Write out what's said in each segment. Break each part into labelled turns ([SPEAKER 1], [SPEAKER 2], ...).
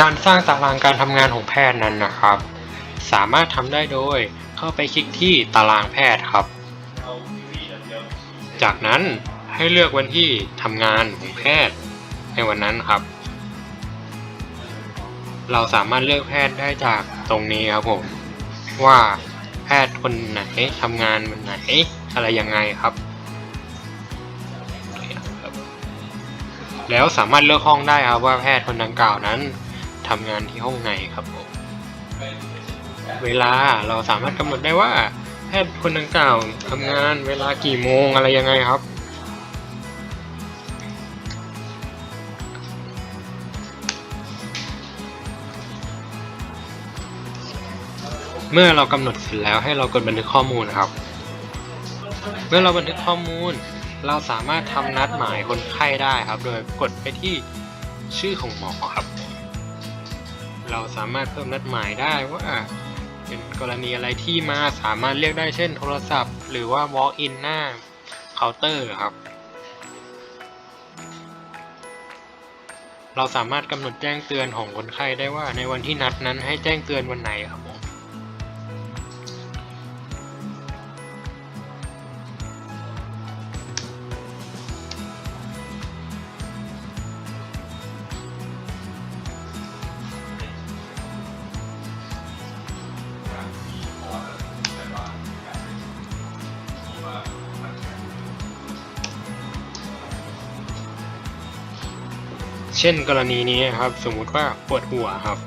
[SPEAKER 1] การสร้างตารางการทำงานของแพทย์นั้นนะครับ สามารถทำได้โดยเข้าไปคลิกที่ตารางแพทย์ครับ จากนั้นให้เลือกวันที่ทำงานของแพทย์ในวันนั้นครับ เราสามารถเลือกแพทย์ได้จากตรงนี้ครับผมว่าแพทย์คนไหนทำงานวันไหนอะไรยังไงครับ แล้วสามารถเลือกห้องได้ครับว่าแพทย์คนดังกล่าวนั้น ทำงานที่ห้องไหนครับผมเวลาเราสามารถกำหนดได้ว่า แพทย์คนดังกล่าวทำงานเวลากี่โมงอะไรยังไงครับ เมื่อเรากำหนดเสร็จแล้วให้เรากดบันทึกข้อมูลครับ เมื่อเราบันทึกข้อมูล เราสามารถทำนัดหมายคนไข้ได้ครับ โดยกดไปที่ชื่อของหมอครับ เราสามารถเพิ่มนัดหมายได้ว่าเป็นกรณีอะไรที่มาสามารถเรียกได้เช่นโทรศัพท์ หรือว่า walk in หน้าเคาน์เตอร์ครับ เราสามารถกำหนดแจ้งเตือนของคนไข้ได้ว่าในวันที่นัดนั้นให้แจ้งเตือนวันไหนครับผม เช่นกรณีนี้ครับ สมมุติว่าปวดหัวครับ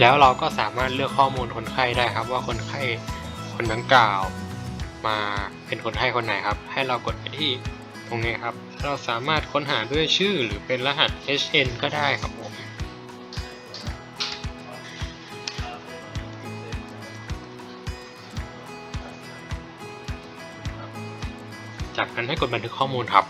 [SPEAKER 1] แล้วเราก็สามารถเลือกข้อมูลคนไข้ได้ครับ ว่าคนไข้คนดังกล่าว มาเป็นคนไข้คนไหนครับ ให้เรากดไปที่ตรงนี้ครับ เราสามารถค้นหาด้วยชื่อหรือเป็นรหัส HN ก็ได้ครับ จากนั้นให้กดบันทึกข้อมูลครับ